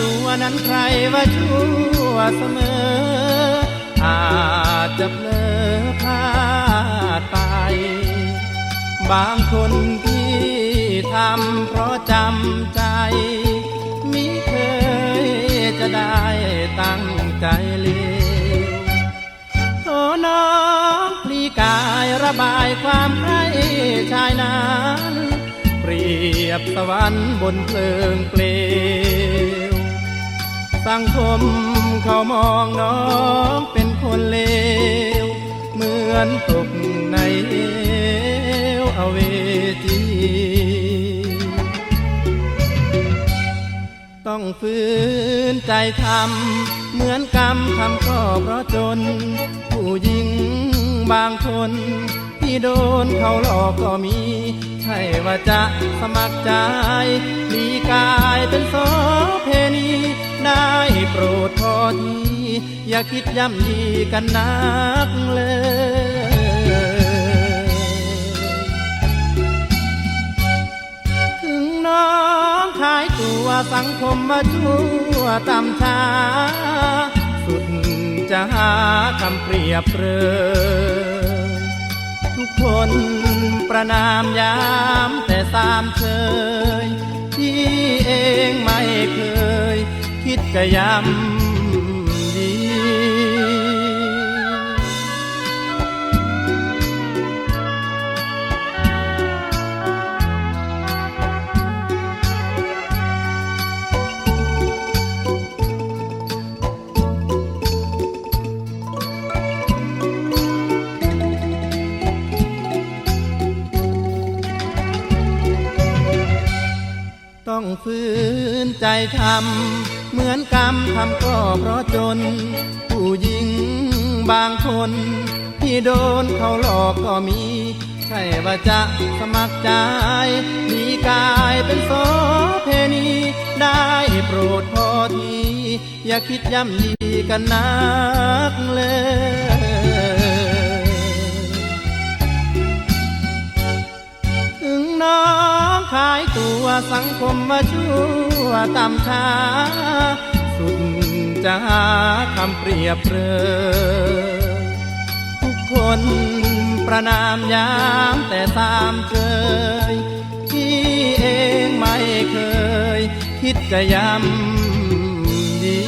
ตัวนั้นใครว่าชั่วเสมอ อาจจะเพลอพลาดไป บางคนที่ทำเพราะจำใจ มิเคยจะได้ตั้งใจเลวโอ้น้องพลีกายระบายความใคร่ชายนั้น เปรียบสวรรค์บนเพลิงเปลว สังคมเขามองน้องเป็นคนเลว เหมือนตกในเหวอเวจีต้องฝืนใจทำเหมือนกรรมทำก็เพราะจน ผู้หญิงบางคน ที่โดนเขาหลอกก็มี ใช่ว่าจะสมัครใจหลีกา อทีอย่าคิดย่ำยีกันนักเลยถึงน้องขายตัวสังคมมาชั่วตำช้า สุดจะหาคำเปรียบเปรยทุกคนประนามยามแต่สามเชยที่เองไม่เคย คิดจะย้ำ ต้องฝืนใจทำเหมือนกรรมทำก็เพราะจน ผู้หญิงบางคน ที่โดนเขาหลอกก็มี ใช่ว่าจะสมัครใจหลีกายเป็นโสเพณีได้โปรดพอที อย่าคิดย่ำยีกันนักเลยถึงน้อง ขายตัวสังคมมาชั่วตำชาสุดจะหาคำเปรียบเรือทุกคนประนามยามแต่ตามเคยที่เองไม่เคย คิดจะย้ำดี